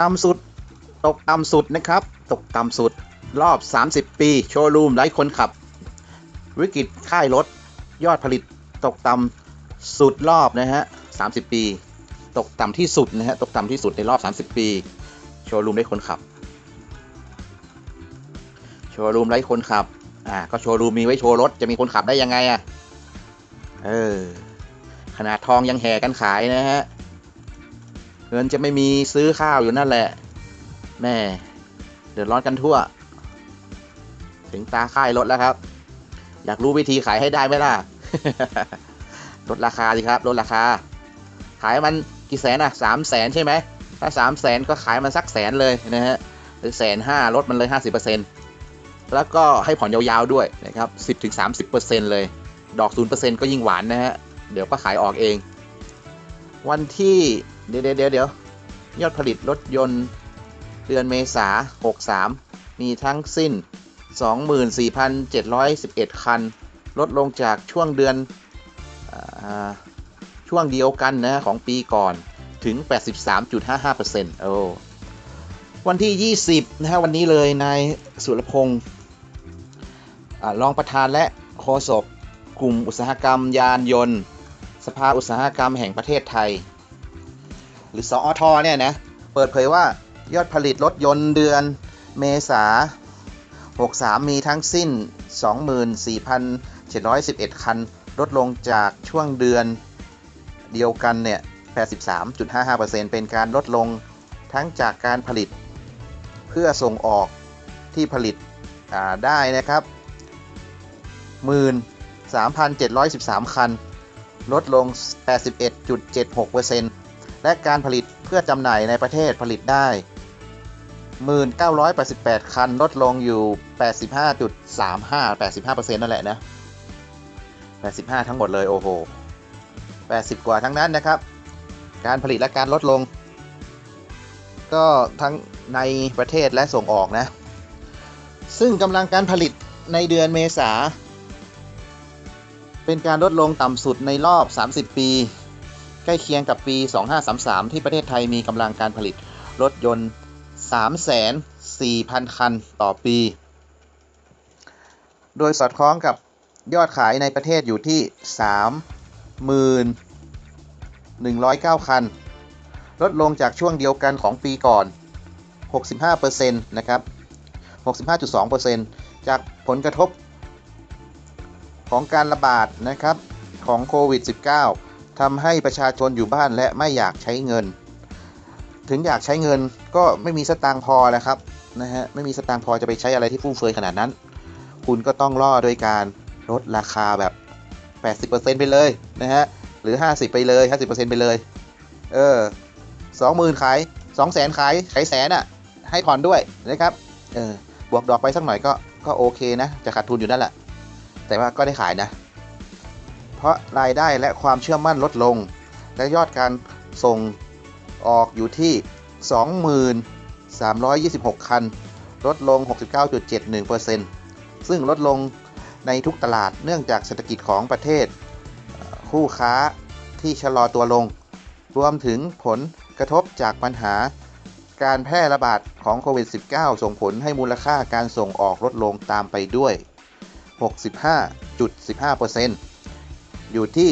ต่ำสุด ตกต่ำสุดนะครับ ตกต่ำสุด รอบ 30 ปี โชว์รูมไร้คนขับ วิกฤตค่ายรถ ยอดผลิต ตกต่ำสุดรอบนะฮะ 30 ปี ตกต่ำที่สุดนะฮะ ตกต่ำที่สุดในรอบ 30 ปี โชว์รูมไร้คนขับ โชว์รูมไร้คนขับ อ่า ก็โชว์รูมมีไว้โชว์รถ จะมีคนขับได้ยังไงอะ เออ ขนาดทองยังแห่กันขายนะฮะ เงินจะไม่มีซื้อข้าวอยู่นั่นแหละแม่เดือดร้อนกันทั่ว ถึงตาค่ายรถแล้วครับ อยากรู้วิธีขายให้ได้ไหมล่ะลดราคาสิครับลดราคา ขายมันกี่แสนอะสามแสนใช่ไหมถ้าสามแสนก็ขายมันสักแสนเลยนะฮะหรือแสนห้าลดมันเลยห้าสิบเปอร์เซ็นต์แล้วก็ให้ผ่อนยาวๆด้วยนะครับสิบถึงสามสิบเปอร์เซ็นต์เลย ดอกศูนย์เปอร์เซ็นต์ก็ยิ่งหวานนะฮะ เดี๋ยวก็ขายออกเอง วันที่ เดี๋ยวเดี๋ยวเดี๋ยวยอดผลิตรถยนต์เดือนเมษา63 มีทั้งสิ้น 24,711 คัน ลดลงจากช่วงเดือนอช่วงเดียวกันนะของปีก่อนถึง 83.55%โอ้วันที่ 20 นะฮะวันนี้เลยนายสุรพงศ์รองประธานและโฆษกกลุ่มอุตสาหกรรมยานยนต์ สภาอุตสาหกรรมแห่งประเทศไทย หรือสอทเนี่ยนะเปิดเผยว่ายอดผลิตรถยนต์เดือนเมษา63 มีทั้งสิ้น 24,711 คัน ลดลงจากช่วงเดือนเดียวกันเนี่ย 83.55%เป็นการลดลงทั้งจากการผลิต เพื่อส่งออกที่ผลิตได้นะครับ 13,713 คัน ลดลง 81.76% และการผลิตเพื่อจำหน่ายในประเทศผลิตได้ 1988 คันลดลงอยู่ 85.35 85%นั่นแหละนะ 85 ทั้งหมดเลยโอ้โห 80 กว่าทั้งนั้นนะครับ การผลิตและการลดลง ก็ทั้งในประเทศและส่งออกนะ ซึ่งกำลังการผลิตในเดือนเมษา เป็นการลดลงต่ำสุดในรอบ 30 ปี ใกล้เคียงกับปี 2533 ที่ประเทศไทยมีกำลังการผลิตรถยนต์3,400,000 คันต่อปี โดยสอดคล้องกับยอดขายในประเทศอยู่ที่ 3,109 คัน ลดลงจากช่วงเดียวกันของปีก่อน 65%นะครับ 65.2%จากผลกระทบของการระบาดนะครับของโควิด -19 ทำให้ประชาชนอยู่บ้านและไม่อยากใช้เงิน ถึงอยากใช้เงินก็ไม่มีสตางค์พอแล้วครับนะฮะไม่มีสตางค์พอจะไปใช้อะไรที่ฟุ่มเฟือยขนาดนั้น คุณก็ต้องล่อโดยการลดราคาแบบ 80%ไปเลยนะฮะหรือ 50 ไปเลย 50%ไปเลย เออ20,000ขาย200,000ขายขายแสนอะ ให้ผ่อนด้วยนะครับเออบวกดอกไปสักหน่อยก็ก็โอเคนะ จะขาดทุนอยู่นั่นแหละ แต่ว่าก็ได้ขายนะ เพราะรายได้และความเชื่อมั่นลดลง และยอดการส่งออกอยู่ที่ 2,326 คัน ลดลง 69.71%ซึ่งลดลงในทุกตลาดเนื่องจากเศรษฐกิจของประเทศ คู่ค้าที่ชะลอตัวลง รวมถึงผลกระทบจากปัญหาการแพร่ระบาดของโควิด -19 ส่งผลให้มูลค่าการส่งออกลดลงตามไปด้วย 65.15% อยู่ที่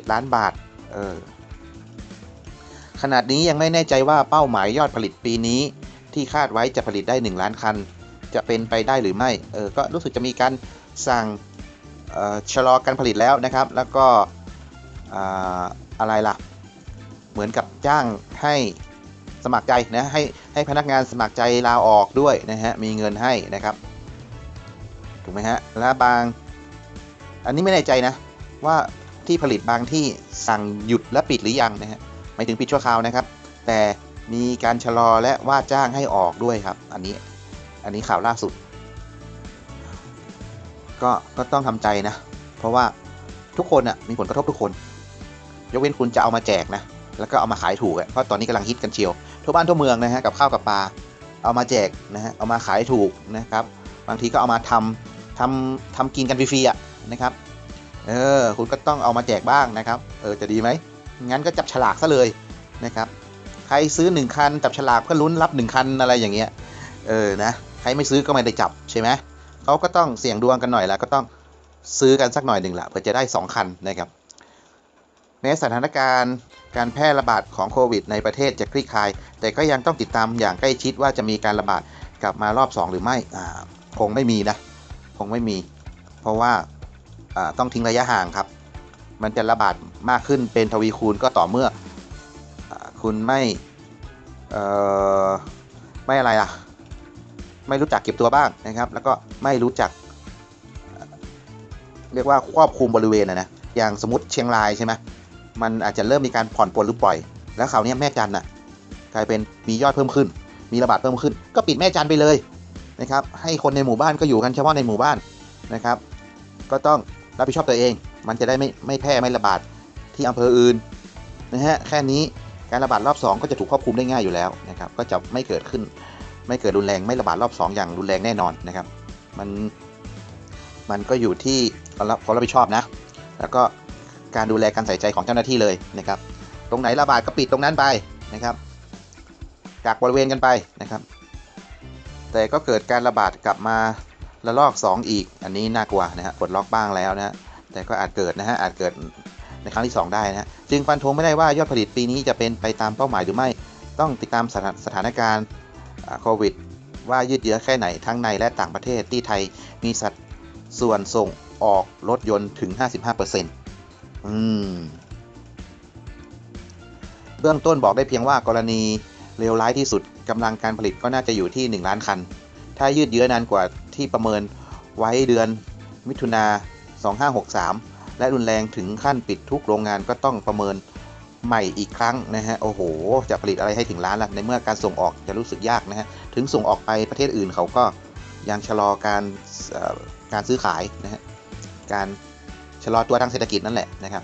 12,389.07 ล้านบาท เออ ขนาดนี้ยังไม่แน่ใจว่าเป้าหมายยอดผลิตปีนี้ ที่คาดไว้จะผลิตได้ 1 ล้านคัน จะเป็นไปได้หรือไม่ เออ ก็รู้สึกจะมีการสั่งชะลอการผลิตแล้วนะครับ แล้วก็อะไรล่ะ เหมือนกับจ้างให้ สมัครใจนะให้ให้พนักงานสมัครใจลาออกด้วยนะฮะมีเงินให้นะครับถูกไหมฮะและบาง อันนี้ไม่แน่ใจนะ ว่าที่ผลิตบางที่สั่งหยุดและปิดหรือยังนะฮะหมายถึงปิดชั่วคราวนะครับ แต่มีการชะลอและว่าจ้างให้ออกด้วยครับ อันนี้อันนี้ข่าวล่าสุด ก็ก็ต้องทำใจนะ เพราะว่าทุกคนอะมีผลกระทบทุกคน ยกเว้นคุณจะเอามาแจกนะ แล้วก็เอามาขายถูกอะเพราะตอนนี้กำลังฮิตกันเชียว ทั่วบ้านทั่วเมืองนะฮะกับข้าวกับปลาเอามาแจกนะฮะเอามาขายถูกนะครับ บางทีก็เอามาทำทำทำกินกันฟรีๆอะนะครับเออคุณก็ต้องเอามาแจกบ้างนะครับเออจะดีไหมงั้นก็จับฉลากซะเลยนะครับ ใครซื้อ 1 คันจับฉลากก็ลุ้นรับ 1 คันอะไรอย่างเงี้ยเออนะใครไม่ซื้อก็ไม่ได้จับใช่ไหมเขาก็ต้องเสี่ยงดวงกันหน่อยละก็ต้องซื้อกันสักหน่อยหนึ่งละเพื่อจะได้ 2 คันนะครับ แม้สถานการณ์การแพร่ระบาดของโควิดในประเทศจะคลี่คลาย แต่ก็ยังต้องติดตามอย่างใกล้ชิดว่าจะมีการระบาดกลับมารอบ 2 หรือไม่อ่าคงไม่มีนะคงไม่มี เพราะว่าอ่าต้องทิ้งระยะห่างครับ มันจะระบาดมากขึ้นเป็นทวีคูณก็ต่อเมื่ออคุณไม่เอ่อไม่อะไรอะ ไม่รู้จักเก็บตัวบ้างนะครับ แล้วก็ไม่รู้จัก เรียกว่าควบคุมบริเวณนะนะอย่างสมมติเชียงรายใช่ไหม มันอาจจะเริ่มมีการผ่อนปลนหรือปล่อย แล้วคราวนี้แม่จันน่ะกลายเป็นมียอดเพิ่มขึ้น มีระบาดเพิ่มขึ้น ก็ปิดแม่จันไปเลยนะครับให้คนในหมู่บ้านก็อยู่กันเฉพาะในหมู่บ้านนะครับ ก็ต้องรับผิดชอบตัวเอง มันจะได้ไม่ไม่แพร่ไม่ระบาดที่อำเภออื่นนะฮะแค่นี้การระบาดรอบ 2 ก็จะถูกควบคุมได้ง่ายอยู่แล้วนะครับก็จะไม่เกิดขึ้นไม่เกิดรุนแรงไม่ระบาดรอบ 2 อย่างรุนแรงแน่นอนนะครับ มันมันก็อยู่ที่ความรับความรับผิดชอบนะ แล้วก็ การดูแลการใส่ใจของเจ้าหน้าที่เลยนะครับ ตรงไหนระบาดก็ปิดตรงนั้นไปนะครับกักบริเวณกันไปนะครับ แต่ก็เกิดการระบาดกลับมาระลอก 2 อีก อันนี้น่ากลัวนะฮะปลดล็อกบ้างแล้วนะฮะแต่ก็อาจเกิดนะฮะอาจเกิดในครั้งที่ 2 ได้นะฮะจึงฟันธงไม่ได้ว่ายอดผลิตปีนี้จะเป็นไปตามเป้าหมายหรือไม่ต้องติดตามสถานสถานการณ์โควิด ว่ายืดเยื้อแค่ไหนทั้งในและต่างประเทศที่ไทยมีสัดส่วนส่งออกรถยนต์ถึง 55% อืม เบื้องต้นบอกได้เพียงว่ากรณีเลวร้ายที่สุดกำลังการผลิตก็น่าจะอยู่ที่ 1 ล้านคัน ถ้ายืดเยื้อนานกว่าที่ประเมินไว้เดือนมิถุนา 2563 และรุนแรงถึงขั้นปิดทุกโรงงานก็ต้องประเมินใหม่อีกครั้งนะฮะ โอ้โห จะผลิตอะไรให้ถึงล้านล่ะในเมื่อการส่งออกจะรู้สึกยากนะฮะ ถึงส่งออกไปประเทศอื่นเขาก็ยังชะลอการการซื้อขายนะฮะ การ ชะลอตัวทางเศรษฐกิจนั่นแหละนะครับ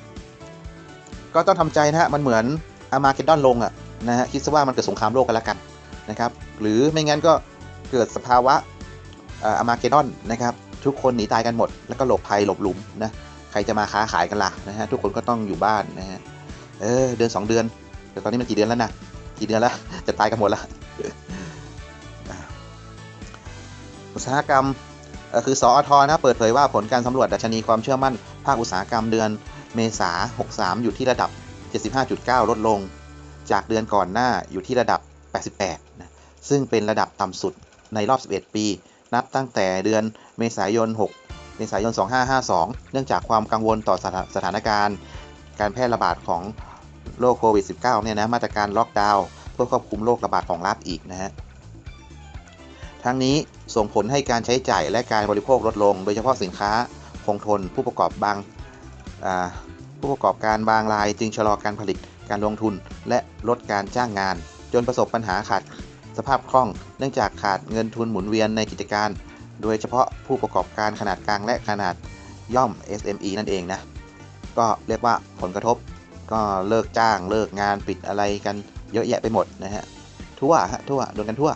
ก็ต้องทำใจนะฮะมันเหมือนอามาเกดดอนลงอะนะฮะคิดซะว่ามันเกิดสงครามโลกกันแล้วกันนะครับ หรือไม่งั้นก็เกิดสภาวะอามาเกดดอนนะครับ ทุกคนหนีตายกันหมด แล้วก็หลบภัยหลบหลุมนะใครจะมาค้าขายกันล่ะนะฮะทุกคนก็ต้องอยู่บ้านนะฮะเออเดือน 2 เดือน แต่ตอนนี้มันกี่เดือนแล้วนะกี่เดือนแล้วจะตายกันหมดล้วอุตสาหกรรมคือสอทนะเปิดเผยว่าผลการสำรวจดัชนีความเชื่อมั่น ภาคอุตสาหกรรมเดือนเมษา63 อยู่ที่ระดับ 75.9 ลดลง จากเดือนก่อนหน้าอยู่ที่ระดับ 88 นะ ซึ่งเป็นระดับต่ำสุดในรอบ 11 ปี นับตั้งแต่เดือนเมษายน 6 เมษายน 2552 เนื่องจากความกังวลต่อสถาสถานการณ์ การแพร่ระบาดของโรคโควิด -19 เนี่ยนะ มาตรการล็อกดาวน์เพื่อควบคุมโรคระบาดของรัฐอีกนะฮะ ทั้งนี้ส่งผลให้การใช้จ่ายและการบริโภคลดลง โดยเฉพาะสินค้า คงทน ผู้ประกอบบางาผู้ประกอบการบางรายจึงชะลอการผลิตการลงทุน และลดการจ้างงาน จนประสบปัญหาขาดสภาพคล่อง เนื่องจากขาดเงินทุนหมุนเวียนในกิจการ โดยเฉพาะผู้ประกอบการขนาดกลางและขนาดย่อม SME นั่นเองนะ ก็เรียกว่าผลกระทบก็เลิกจ้างเลิกงานปิดอะไรกันเยอะแยะไปหมดนะฮะทั่วฮะทั่วโดนกันทั่ว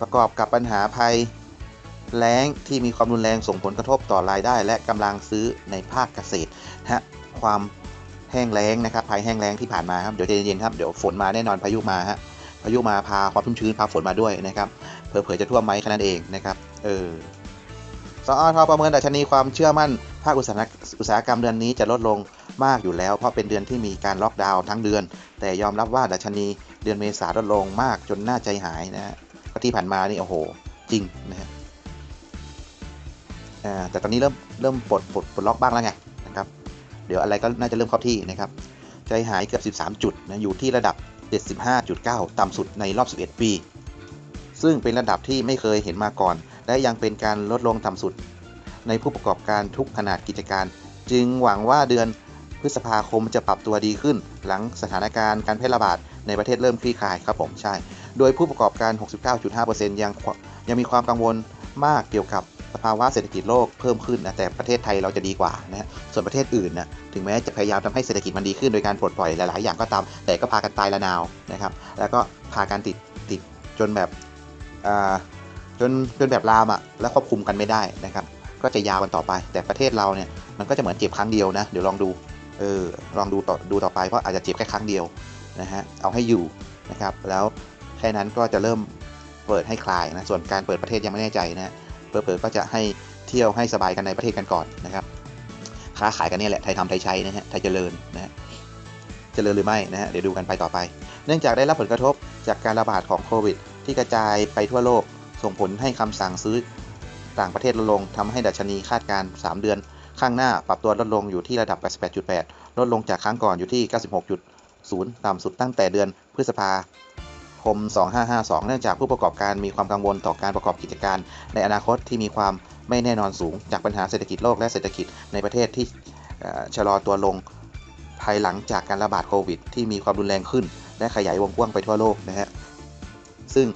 ประกอบกับปัญหาภัย แล้งที่มีความรุนแรงส่งผลกระทบต่อรายได้ และกำลังซื้อในภาคเกษตรฮะความแห้งแล้งนะครับภัยแห้งแล้งที่ผ่านมาครับเดี๋ยวใจเย็นๆครับเดี๋ยวฝนมาแน่นอนพายุมาฮะพายุมาพาความชุ่มชื้นพาฝนมาด้วยนะครับเผลอๆจะท่วมไหมแค่นั้นเองนะครับเออสอทประเมินดัชนีความเชื่อมั่นภาคอุตสาหอุตสาหกรรมเดือนนี้จะลดลงมากอยู่แล้ว เพราะเป็นเดือนที่มีการล็อกดาวน์ทั้งเดือน แต่ยอมรับว่าดัชนีเดือนเมษาลดลงมากจนน่าใจหายนะฮะกที่ผ่านมานี่โอ้โห จริงนะฮะ แต่ตอนนี้เริ่มเริ่มปลดปลดปลดล็อกบ้างแล้วไงนะครับ เดี๋ยวอะไรก็น่าจะเริ่มเข้าที่นะครับใจหายเกือบ13 จุดนะอยู่ที่ระดับ 75.9 ต่ำสุดในรอบ 11 ปี ซึ่งเป็นระดับที่ไม่เคยเห็นมาก่อน และยังเป็นการลดลงต่ำสุด ในผู้ประกอบการทุกขนาดกิจการ จึงหวังว่าเดือนพฤษภาคมจะปรับตัวดีขึ้น หลังสถานการณ์การแพร่ระบาดในประเทศเริ่มคลี่คลายครับผมใช่ โดยผู้ประกอบการ 69.5%ยังยังมีความกังวลมากเกี่ยวกับ สภาวะเศรษฐกิจโลกเพิ่มขึ้นนะแต่ประเทศไทยเราจะดีกว่านะฮะส่วนประเทศอื่นนะถึงแม้จะพยายามทำให้เศรษฐกิจมันดีขึ้นโดยการปลดปล่อยหลาย ๆ อย่างก็ตามแต่ก็พากันตายละนาวนะครับ แล้วก็พากันติดติดจนแบบอ่าจนจนแบบลามอะแล้วควบคุมกันไม่ได้นะครับ ก็จะยาวกันต่อไป แต่ประเทศเราเนี่ยมันก็จะเหมือนเจ็บครั้งเดียวนะเดี๋ยวลองดูเออลองดูต่อดูต่อไปเพราะอาจจะเจ็บแค่ครั้งเดียวนะฮะเอาให้อยู่นะครับ แล้วแค่นั้นก็จะเริ่มเปิดให้คลายนะส่วนการเปิดประเทศยังไม่แน่ใจนะ เปิดเปิดก็จะให้เที่ยวให้สบายกันในประเทศกันก่อนนะครับค้าขายกันนี่แหละไทยทำไทยใช้นะฮะไทยเจริญนะฮะเจริญหรือไม่นะฮะเดี๋ยวดูกันไปต่อไป เนื่องจากได้รับผลกระทบจากการระบาดของโควิด ที่กระจายไปทั่วโลกส่งผลให้คำสั่งซื้อต่างประเทศลดลงทำให้ดัชนีคาดการณ์3เดือน ข้างหน้าปรับตัวลดลงอยู่ที่ระดับ 88.8 ลดลงจากครั้งก่อนอยู่ที่ 96.0 ต่ำสุดตั้งแต่เดือนพฤษภา คม 2552 เนื่องจากผู้ประกอบการมีความกังวลต่อการประกอบกิจการ ในอนาคตที่มีความไม่แน่นอนสูง จากปัญหาเศรษฐกิจโลกและเศรษฐกิจในประเทศที่ชะลอตัวลงภายหลังจากการระบาดโควิด ที่มีความรุนแรงขึ้น และขยายวงกว้างไปทั่วโลกนะฮะซึ่ง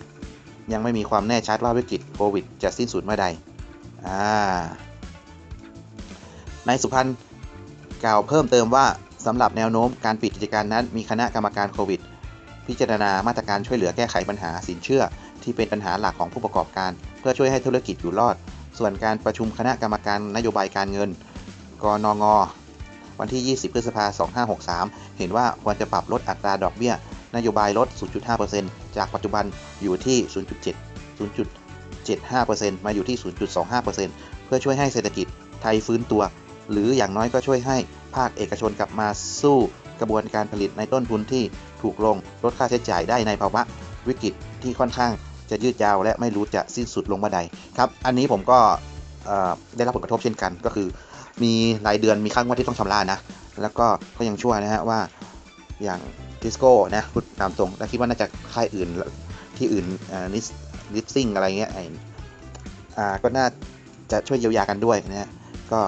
ยังไม่มีความแน่ชัดว่าวิกฤตโควิด จะสิ้นสุดเมื่อใดอ่านายสุพันธ์กล่าวเพิ่มเติมว่าสำหรับแนวโน้มการปิดกิจการนั้นมีคณะกรรมการโควิด พิจารณามาตรการช่วยเหลือแก้ไขปัญหาสินเชื่อ ที่เป็นปัญหาหลักของผู้ประกอบการ เพื่อช่วยให้ธุรกิจอยู่รอด ส่วนการประชุมคณะกรรมการนโยบายการเงิน กนง วันที่ 20 พฤษภาคม 2563 เห็นว่าควรจะปรับลดอัตราดอกเบี้ย นโยบายลด 0.5%จากปัจจุบันอยู่ที่ 0.7 0.75%มาอยู่ที่ 0.25%เพื่อช่วยให้เศรษฐกิจไทยฟื้นตัว หรืออย่างน้อยก็ช่วยให้ภาคเอกชนกลับมาสู้กระบวนการผลิตในต้นทุนที่ ถูกลงลดค่าใช้จ่ายได้ในภาวะวิกฤตที่ค่อนข้างจะยืดยาวและไม่รู้จะสิ้นสุดลงเมื่อใดครับอันนี้ผมก็ได้รับผลกระทบเช่นกันก็คือ มีรายเดือนมีค่างวดที่ต้องชำระนะ แล้วก็ก็ยังช่วยนะฮะว่าอย่างทิสโก้นะพูดตามตรงแล้วคิดว่าน่าจะค่ายอื่นที่อื่นนิสลิฟซิ่งอะไรเงี้ยอ่าก็น่าจะช่วยเยียวยากันด้วยนะฮะก็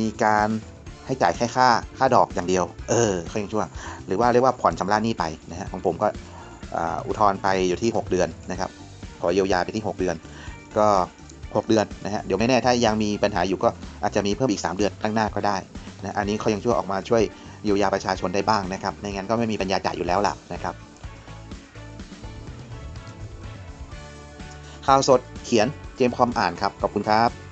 มีการ ให้จ่ายแค่ค่าค่าดอกอย่างเดียว เออเขายังชั่ว หรือว่าเรียกว่าผ่อนชำระหนี้ไปนะฮะของผมก็อุทธรณ์ไปอยู่ที่ 6 เดือนนะครับขอเยียวยาไปที่ 6 เดือน ก็ 6 เดือนนะฮะเดี๋ยวไม่แน่ถ้ายังมีปัญหาอยู่ก็อาจจะมีเพิ่มอีก 3 เดือนข้งหน้าก็ได้นะอันนี้เขายังช่วยออกมาช่วยเยียวยาประชาชนได้บ้างนะครับในงั้นก็ไม่มีปัญญาจ่ายอยู่แล้วล่ะนะครับข่าวสดเขียนเจมคอมอ่านครับขอบคุณครับ